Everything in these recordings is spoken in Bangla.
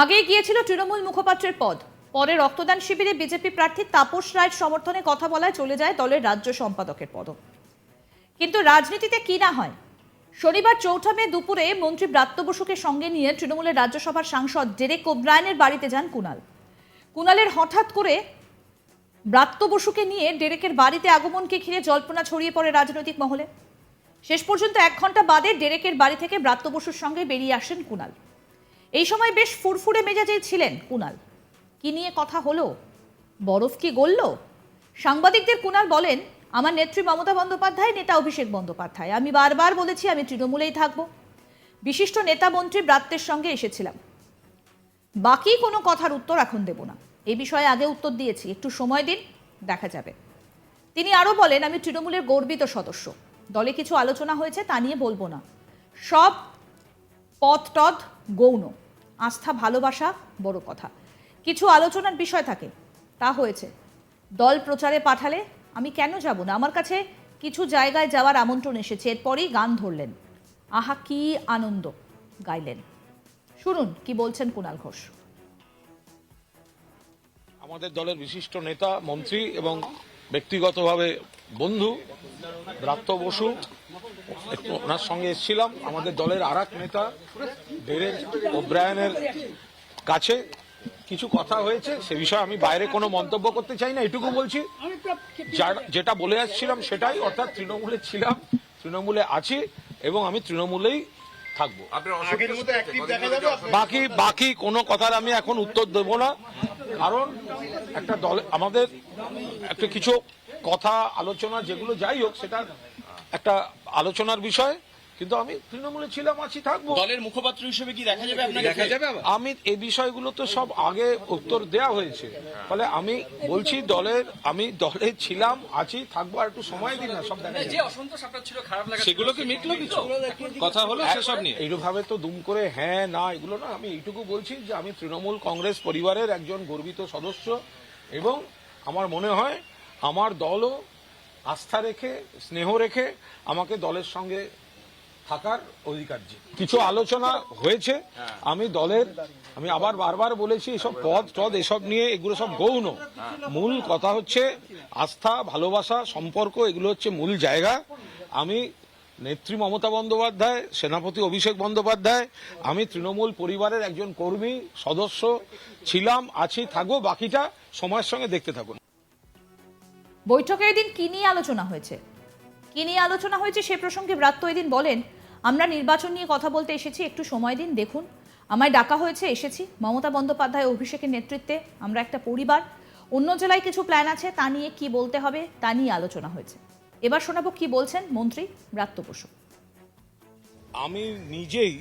আগেই গিয়েছিল তৃণমূল মুখপাত্রের পদ। পরে রক্তদান শিবিরে বিজেপি প্রার্থী তাপস রায়ের সমর্থনে কথা বলায় চলে যায় দলের রাজ্য সম্পাদকের পদ কিন্তু রাজনীতিতে কি না হয়? শনিবার চৌঠা মে দুপুরে মন্ত্রী ব্রাত্য বসুকে সঙ্গে নিয়ে তৃণমূলের রাজ্যসভার সাংসদ ডেরেক ওব্রায়নের বাড়িতে যান কুণাল কুনালের হঠাৎ করে ব্রাত্য বসুকে নিয়ে ডেরেকের বাড়িতে আগমনকে ঘিরে জল্পনা ছড়িয়ে পড়ে রাজনৈতিক মহলে। শেষ পর্যন্ত এক ঘণ্টা বাদে ডেরেকের বাড়ি থেকে ব্রাত্য বসুর সঙ্গে বেরিয়ে আসেন কুণাল এই সময় বেশ ফুরফুরে মেজাজেই ছিলেন কুণাল কি নিয়ে কথা হলো? বরফ কি গলল? সাংবাদিকদের কুণাল বলেন, আমার নেত্রী মমতা বন্দ্যোপাধ্যায়, নেতা অভিষেক বন্দ্যোপাধ্যায়। আমি বারবার বলেছি আমি তৃণমূলেই থাকব। বিশিষ্ট নেতা মন্ত্রী ব্রাত্যের সঙ্গে এসেছিলাম। বাকি কোনো কথার উত্তর এখন দেব না। এই বিষয়ে আগে উত্তর দিয়েছি। একটু সময় দিন, দেখা যাবে। তিনি আরও বলেন, আমি তৃণমূলের গর্বিত সদস্য। দলে কিছু আলোচনা হয়েছে, তা নিয়ে বলব না। সব পথ টদ গৌণ। আস্থা, ভালোবাসা বড় কথা। কিছু আলোচনার বিষয় থাকে। তা হয়েছে, দল প্রচারে পাঠালে আমি কেন যাব না? আমার কাছে কিছু জায়গায় যাওয়ার আমন্ত্রণ এসেছে। এরপরেই গান ধরলেন। আহা, কি আনন্দ গাইলেন। শুনুন কি বলছেন কুণাল ঘোষ। আমাদের দলের বিশিষ্ট নেতা, মন্ত্রী এবং ব্যক্তিগতভাবে বন্ধু ব্রাত্য বসু একটু ওনার সঙ্গে এসেছিলাম আমাদের দলের আর এক নেতা ডেরেক ওব্রায়নের কাছে। কিছু কথা হয়েছে সে বিষয়ে আমি বাইরে কোনো মন্তব্য করতে চাই না এটুকু বলছি। যেটা বলে আসছিলাম সেটাই অর্থাৎ তৃণমূলে ছিলাম তৃণমূলে আছি এবং আমি তৃণমূলেই থাকব। আগের মতো অ্যাক্টিভ দেখা যাবে আপনার? বাকি বাকি কোনো কথার আমি এখন উত্তর দেব না কারণ একটা দল আমাদের একটা কিছু কথা আলোচনা যেগুলো যাই হোক সেটা একটা আলোচনার বিষয়। কিন্তু আমি তৃণমূলে ছিলাম আছি থাকব। দলের মুখপাত্র হিসেবে কি দেখা যাবে আপনাকে? দেখা যাবে আমি এই বিষয়গুলো তো সব আগে উত্তর দেয়া হয়েছে। ফলে আমি বলছি দলের আমি দলে ছিলাম আছি থাকব আর একটু সময় দিন না সব দেখা যে অসন্তোষ আপনার ছিল খারাপ লাগা সেগুলো কি মিটলো কিছু? কথা হলো সেসব নিয়ে। এইভাবে তো দুম করে হ্যাঁ না এগুলো না আমি এইটুকু বলছি যে আমি তৃণমূল কংগ্রেস পরিবারের একজন গর্বিত সদস্য এবং আমার মনে হয় আমার দলও আস্থা রেখে স্নেহ রেখে আমাকে দলের সঙ্গে থাকার অধিকার। কিছু আলোচনা হয়েছে। আমি দলের আমি আবার বারবার বলেছি এসব পদ টদ এসব নিয়ে এগুলো সব গৌণ। মূল কথা হচ্ছে আস্থা ভালোবাসা সম্পর্ক এগুলো হচ্ছে মূল জায়গা। আমি নেত্রী মমতা বন্দ্যোপাধ্যায় সেনাপতি অভিষেক বন্দ্যোপাধ্যায় আমি তৃণমূল পরিবারের একজন কর্মী সদস্য ছিলাম আছি থাকব বাকিটা সময়ের সঙ্গে দেখতে থাকুন। বৈঠকে এদিন কি নিয়ে আলোচনা হয়েছে? কি নিয়ে আলোচনা হয়েছে সে প্রসঙ্গে ব্রাত্য এদিন বলেন, আমরা নির্বাচন নিয়ে কথা বলতে এসেছি, একটু সময় দিন, দেখুন। আমায় ডাকা হয়েছে, এসেছি। মমতা বন্দ্যোপাধ্যায় অভিষেকের নেতৃত্বে আমরা একটা পরিবার। অন্য জেলায় কিছু প্ল্যান আছে, তা নিয়ে কি বলতে হবে, তা নিয়ে আলোচনা হয়েছে। এবার শোনাবো কি বলছেন মন্ত্রী ব্রাত্য বসু। আমি নিজেই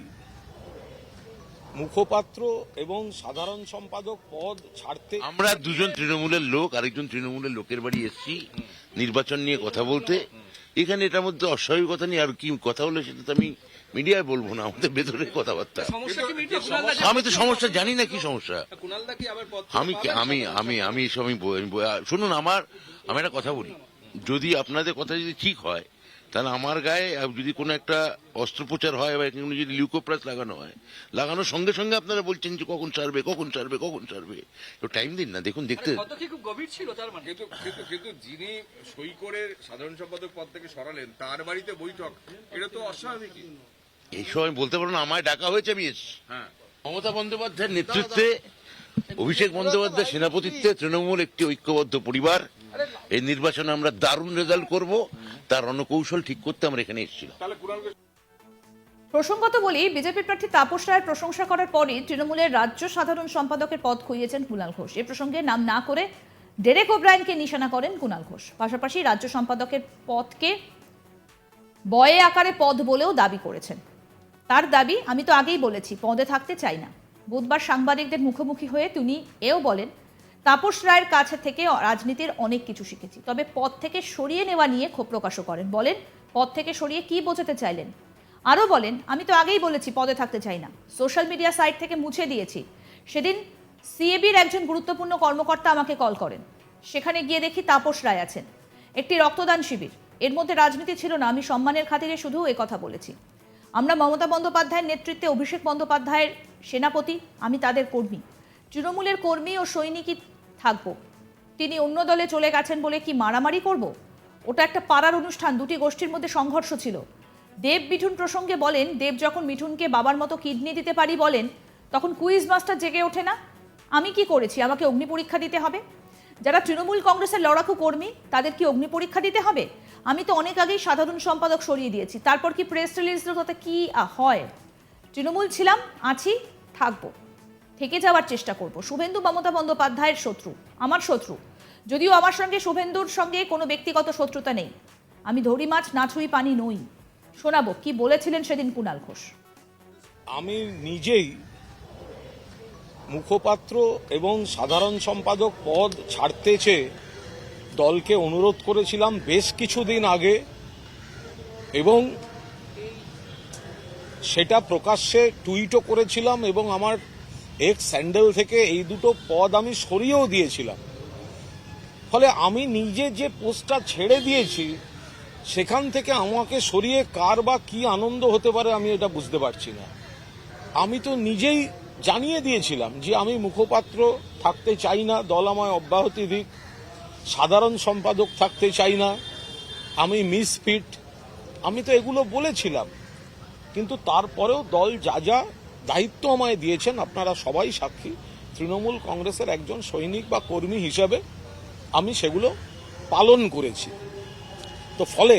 মুখপাত্র এবং সাধারণ সম্পাদক পদ ছাড়তে আমরা দুজন তৃণমূলের লোক আরেকজন তৃণমূলের লোকের বাড়ি এসেছি নির্বাচন নিয়ে কথা বলতে। এখানে এটার মধ্যে অস্বাভাবিকতা নিয়ে আর কি কথা হলো সেটা তো আমি মিডিয়ায় বলব না আমাদের ভেতরে কথাবার্তা। আমি তো সমস্যা জানি না কি সমস্যা। আমি আমি আমি আমি শুনুন আমার আমি একটা কথা বলি। যদি আপনাদের কথা যদি ঠিক হয় তাহলে আমার গায়ে যদি কোনো একটা অস্ত্রোপচার হয় বা যদি লিউকোপ্রাস লাগানো হয় লাগানোর সঙ্গে সঙ্গে আপনারা বলছেন যে কখন সারবে কখন সারবে কখন সারবে তো টাইম দিন না দেখুন দেখতে। খুব গভীর ছিল তার মানে? কিন্তু কিন্তু কিন্তু যিনি সই করে সাধারণ সম্পাদক পদ থেকে সরালেন তার বাড়িতে বৈঠক এটা তো অস্বাভাবিক। এই সময় বলতে পারব না আমায় ডাকা হয়েছে আমি এসেছি। হ্যাঁ। মমতা বন্দ্যোপাধ্যায়ের নেতৃত্বে অভিষেক বন্দ্যোপাধ্যায় সেনাপতিত্বে তৃণমূল একটি ঐক্যবদ্ধ পরিবার। এই নির্বাচনে আমরা দারুণ রেজাল্ট করব। তার রণকৌশল ঠিক করতে আমরা এখানে এসেছিলাম। প্রসঙ্গত বলি বিজেপি প্রার্থী তাপস রায়ের প্রশংসা করার পরই তৃণমূলের রাজ্য সাধারণ সম্পাদকের পদ খুইয়েছেন কুণাল ঘোষ। এ প্রসঙ্গে নাম না করে ডেরেক ওব্রায়নকে নিশানা করেন কুণাল ঘোষ। পাশাপাশি রাজ্য সম্পাদকের পদকে বয়ে আকারে পদ বলেও দাবি করেছেন। তার দাবি, আমি তো আগেই বলেছি, পদে থাকতে চাই না। বুধবার সাংবাদিকদের মুখোমুখি হয়ে তিনি এও বলেন, তাপস রায়ের কাছে থেকে রাজনীতির অনেক কিছু শিখেছি, তবে পদ থেকে সরিয়ে নেওয়া নিয়ে ক্ষোভ প্রকাশও করেন। বলেন পদ থেকে সরিয়ে কি বোঝাতে চাইলেন? আরও বলেন, আমি তো আগেই বলেছি পদে থাকতে চাই না। সোশ্যাল মিডিয়া সাইট থেকে মুছে দিয়েছি। সেদিন সিএবির একজন গুরুত্বপূর্ণ কর্মকর্তা আমাকে কল করেন। সেখানে গিয়ে দেখি তাপস রায় আছেন। একটি রক্তদান শিবির। এর মধ্যে রাজনীতি ছিল না, আমি সম্মানের খাতিরে শুধু কথা বলেছি। আমরা মমতা বন্দ্যোপাধ্যায়ের নেতৃত্বে অভিষেক বন্দ্যোপাধ্যায়ের সেনাপতি, আমি তাদের কর্মী। তৃণমূলের কর্মী ও সৈনিকই থাকব। তিনি অন্য দলে চলে গেছেন বলে কি মারামারি করব? ওটা একটা পাড়ার অনুষ্ঠান, দুটি গোষ্ঠীর মধ্যে সংঘর্ষ ছিল। দেব মিঠুন প্রসঙ্গে বলেন, দেব যখন মিঠুনকে বাবার মতো কিডনি দিতে পারি বলেন, তখন কুইজ মাস্টার জেগে ওঠে না। আমি কি করেছি? আমাকে অগ্নি পরীক্ষা দিতে হবে? যারা তৃণমূল কংগ্রেসের লড়াকু কর্মী তাদের কি অগ্নি পরীক্ষা দিতে হবে? আমি তো অনেক আগেই সাধারণ সম্পাদক সরিয়ে দিয়েছি। তারপর কি প্রেস রিলিজ তাতে কি হয়? তৃণমূল ছিলাম, আছি, থাকব। থেকে যাওয়ার চেষ্টা করব। শুভেন্দু মমতা বন্দ্যোপাধ্যায়ের শত্রু, আমার শত্রু। যদিও আমার সঙ্গে শুভেন্দুর সঙ্গে কোনো ব্যক্তিগত শত্রুতা নেই। আমি ধরি মাছ, না ছুঁই পানি নই। শোনাবো, কি বলেছিলেন সেদিন কুণাল ঘোষ? আমি নিজেই মুখপাত্র এবং সাধারণ সম্পাদক পদ ছাড়তে চেয়ে দলকে অনুরোধ করেছিলাম বেশ কিছুদিন আগে এবং সেটা প্রকাশ্যে টুইটও করেছিলাম এবং আমার এক স্যান্ডেল থেকে এই দুটো পদ আমি সরিয়েও দিয়েছিলাম। ফলে আমি নিজে যে পোস্টটা ছেড়ে দিয়েছি, সেখান থেকে আমাকে সরিয়ে কার বা কি আনন্দ হতে পারে আমি এটা বুঝতে পারছি না। আমি তো নিজেই জানিয়ে দিয়েছিলাম যে আমি মুখপাত্র থাকতে চাই না, দল আমায় অব্যাহতি দিক, সাধারণ সম্পাদক থাকতে চাই না, আমি মিসফিট আমি তো এগুলো বলেছিলাম, কিন্তু তারপরেও দল যা যা দায়িত্ব আমায় দিয়েছেন, আপনারা সবাই সাক্ষী, তৃণমূল কংগ্রেসের একজন সৈনিক বা কর্মী হিসাবে আমি সেগুলো পালন করেছি। তো ফলে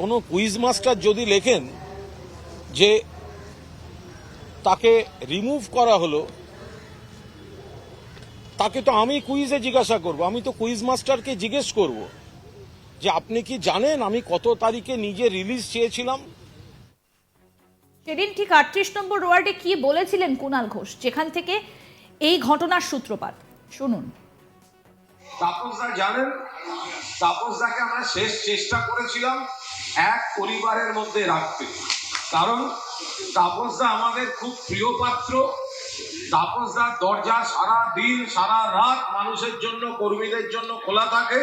কোনো কুইজ মাস্টার যদি লেখেন যে তাকে রিমুভ করা হলো তাকে তো আমি কুইজে জিজ্ঞাসা করব আমি তো কুইজ মাস্টারকে জিজ্ঞেস করব যে আপনি কি জানেন আমি কত তারিখে নিজে রিলিজ চেয়েছিলাম? সেদিন ঠিক আটত্রিশ নম্বর ওয়ার্ডে কি বলেছিলেন কুণাল ঘোষ যেখান থেকে এই ঘটনার সূত্রপাত? শুনুন। তাপসদা জানেন? তাপসদাকে আমরা শেষ চেষ্টা করেছিলাম এক পরিবারের মধ্যে রাখতে। কারণ তাপসদা আমাদের খুব প্রিয় পাত্র। তাপসদার দরজা সারা দিন, সারা রাত মানুষের জন্য, কর্মীদের জন্য খোলা থাকে।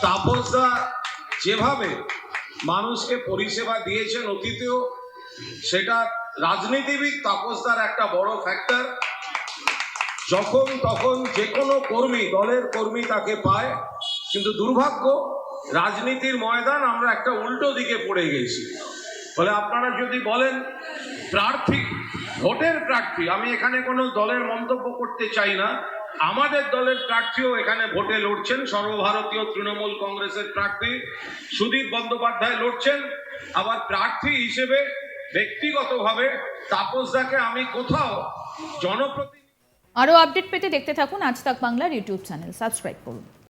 তাপসদা যেভাবে মানুষকে পরিষেবা দিয়েছেন অতীতেও, সেটা রাজনীতিবিদ তাপসদার একটা বড় ফ্যাক্টর যখন তখন যে কোনো কর্মী, দলের কর্মী তাকে পায়। কিন্তু দুর্ভাগ্য, রাজনীতির ময়দান আমরা একটা উল্টো দিকে পড়ে গেছি। ফলে আপনারা যদি বলেন, প্রার্থী, ভোটের প্রার্থী, আমি এখানে কোনো দলের মন্তব্য করতে চাই না। আমাদের দলের প্রার্থীও এখানে ভোটে লড়ছেন, সর্বভারতীয় তৃণমূল কংগ্রেসের প্রার্থী সুদীপ বন্দ্যোপাধ্যায় লড়ছেন। আবার প্রার্থী হিসেবে, ব্যক্তিগতভাবে তাপসদাকে আমি কোথাও জনপ্রতি আরও আপডেট পেতে দেখতে থাকুন আজ তাক বাংলার ইউটিউব চ্যানেল। সাবস্ক্রাইব করুন।